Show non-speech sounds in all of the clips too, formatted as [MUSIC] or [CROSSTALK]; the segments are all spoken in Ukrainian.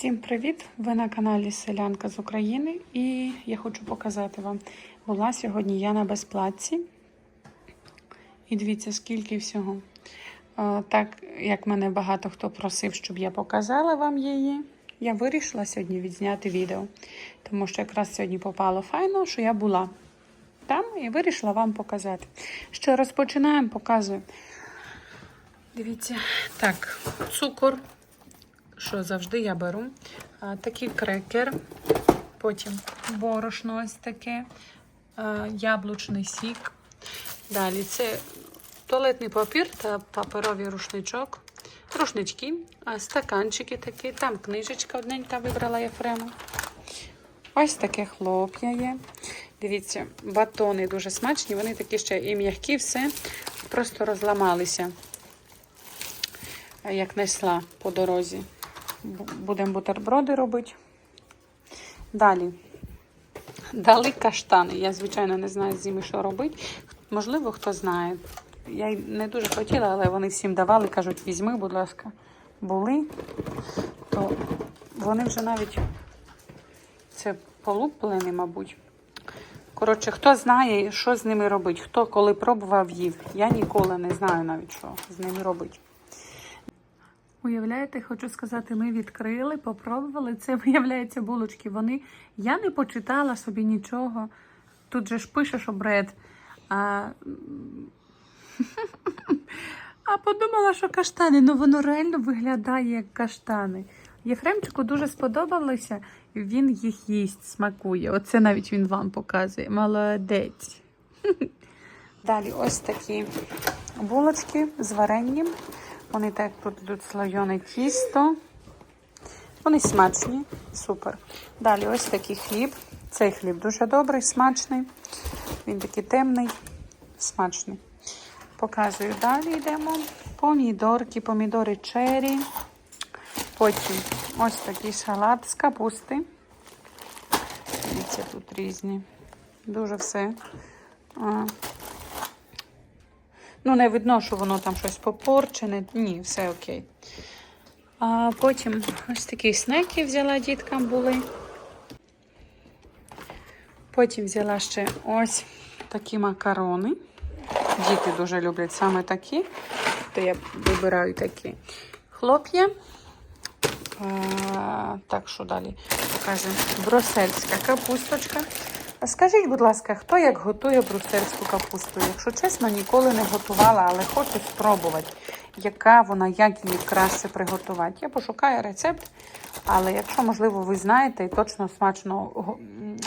Всім привіт! Ви на каналі Селянка з України і я хочу показати вам. Була сьогодні я на безплатці. І дивіться, скільки всього. Е, Так як мене багато хто просив, щоб я показала вам її, я вирішила сьогодні відзняти відео. Тому що якраз сьогодні попало файно, що я була там і вирішила вам показати. Що розпочинаємо, показую. Дивіться, так, цукор що завжди я беру. Такий крекер, потім борошно ось таке, яблучний сік. Далі це туалетний папір та паперовий рушничок, рушнички, стаканчики такі, там книжечка одненька вибрала Єфрема. Ось таке хлоп'я є. Дивіться, батони дуже смачні, вони такі ще і м'які, все, просто розламалися, як несла по дорозі. Будемо бутерброди робити. Далі. Дали каштани. Я, звичайно, не знаю, з ними що робити. Можливо, хто знає. Я не дуже хотіла, але вони всім давали, кажуть, візьми, будь ласка, були, то вони вже навіть це полуплені, мабуть. Коротше, хто знає, що з ними робити, хто коли пробував їв. Я ніколи не знаю навіть, що з ними робити. Уявляєте, хочу сказати, ми відкрили, попробували. Це, виявляється, булочки. Вони. Я не почитала собі нічого. Тут же ж пише, що бред. А, а подумала, що каштани. Ну воно реально виглядає як каштани. Єфремчику дуже сподобалося, він їх їсть, смакує. Оце навіть він вам показує. Молодець. Далі ось такі булочки з варенням. Вони так тут йдуть слойоне тісто. Вони смачні, супер. Далі ось такий хліб. Цей хліб дуже добрий, смачний. Він такий темний, смачний. Показую далі йдемо. Помідорки, помідори чері. Потім ось такий салат з капусти. Дивіться, тут різні. Дуже все. Ну, не видно, що воно там щось попорчене. Ні, все окей. А потім ось такі снеки взяла діткам були. Потім взяла ще ось такі макарони. Діти дуже люблять саме такі. То я вибираю такі хлоп'я. Так, що далі покажемо? Брусельська капусточка. А Скажіть, будь ласка, хто як готує брусельську капусту? Якщо чесно, ніколи не готувала, але хочу спробувати, яка вона, як її краще приготувати. Я пошукаю рецепт, але якщо, можливо, ви знаєте і точно смачно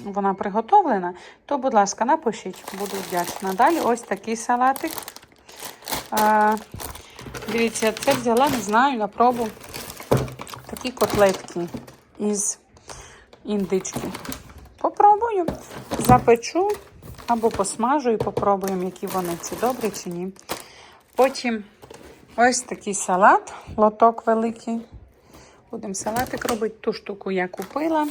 вона приготовлена, то, будь ласка, напишіть, буду вдячна. Далі ось такий салатик. А, дивіться, це взяла, не знаю, на пробу такі котлетки із індички. Попробую. Запечу або посмажу і попробуємо, які вони, чи добрі, чи ні. Потім ось такий салат, лоток великий. Будемо салатик робити. Ту штуку я купила.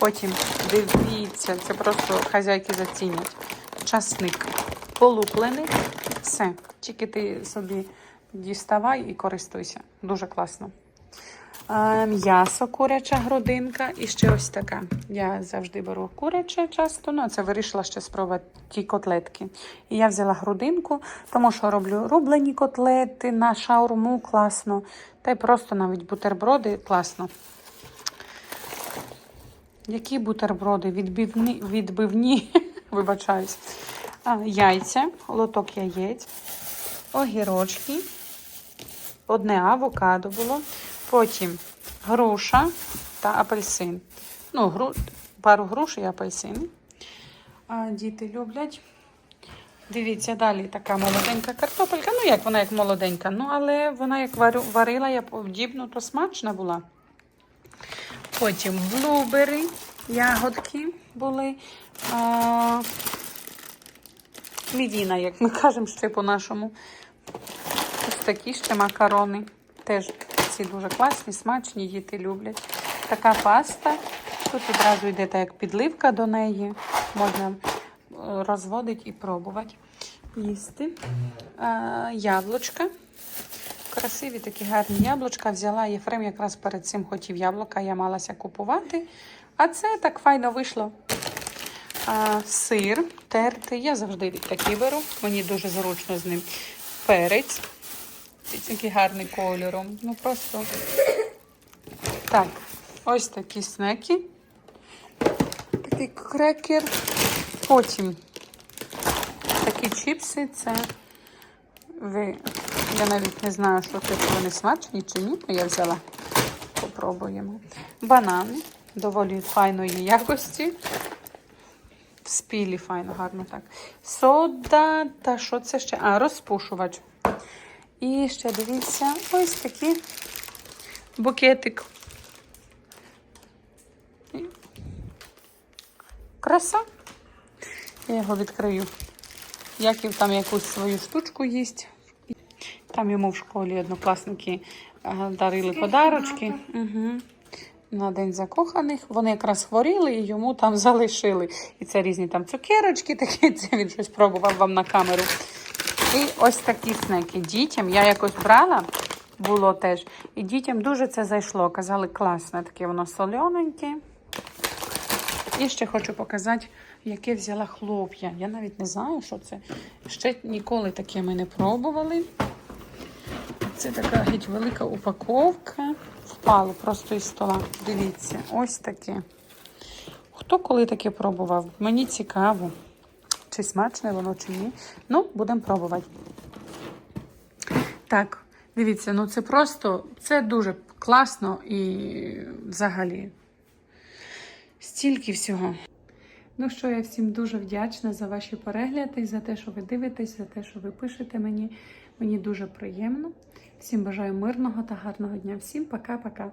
Потім дивіться, це просто хазяйки зацінять. Часник полуплений. Все. Тільки ти собі діставай і користуйся. Дуже класно. М'ясо, куряча грудинка і ще ось така. Я завжди беру куряче часто, ну це вирішила ще спробувати ті котлетки. І я взяла грудинку, тому що роблю рублені котлети на шаурму класно. Та й просто навіть бутерброди класно. Які бутерброди? Відбивні, відбивні, [LAUGHS] вибачаюсь. А, яйця, лоток яєць, огірочки, одне авокадо було. Потім груша та апельсин. Ну, гру... пару груш і апельсин. А, діти люблять. Дивіться, далі така молоденька картопелька. Ну, як вона як молоденька, ну, але вона як варила я подібну, то смачна була. Потім блубери, ягодки були. А, мівіна, як ми кажемо ще по-нашому. Ось такі ще макарони. Теж ці дуже класні, смачні, діти люблять. Така паста. Тут одразу йде так як підливка до неї. Можна е, розводити і пробувати. Їсти. А, яблучка. Красиві такі гарні яблучка. Взяла Єфрем якраз перед цим хотів яблука, я малася купувати. А це так файно вийшло. А, сир тертий. Я завжди такий беру. Мені дуже зручно з ним. Перець. Дивіться, Який гарний кольором. Ну просто. Так, ось такі снеки. Такий крекер. Потім такі чіпси. Це ви. Я навіть не знаю, що це, вони смачні чи ні. але Я взяла. Попробуємо. Банани доволі файної якості. Спілі файно, гарно так. Сода, та що це ще? А, розпушувач. І ще дивіться, ось такий букетик. Краса. Я його відкрию. Яків там якусь свою штучку їсть. Там йому в школі однокласники е, дарили подарочки. Угу. На день закоханих. Вони якраз хворіли і йому там [LAUGHS] залишили. І це різні там цукерочки, такі, це він щось пробував вам на камеру. І ось такі снеки. Дітям я якось брала, було теж. І дітям дуже це зайшло. Казали, класне, таке воно солененьке. І ще хочу показати, яке взяла хлоп'я. Я навіть не знаю, що це. Ще ніколи таке ми не пробували. Це така геть велика упаковка. Впало просто із стола. Дивіться, ось таке. Хто коли таке пробував? Мені цікаво, чи смачне воно, чи ні. Ну, будемо пробувати. Так, дивіться, ну це просто, це дуже класно і взагалі стільки всього. Ну що, я всім дуже вдячна за ваші перегляди, за те, що ви дивитесь, за те, що ви пишете мені. Мені дуже приємно. Всім бажаю мирного та гарного дня. Всім пока-пока.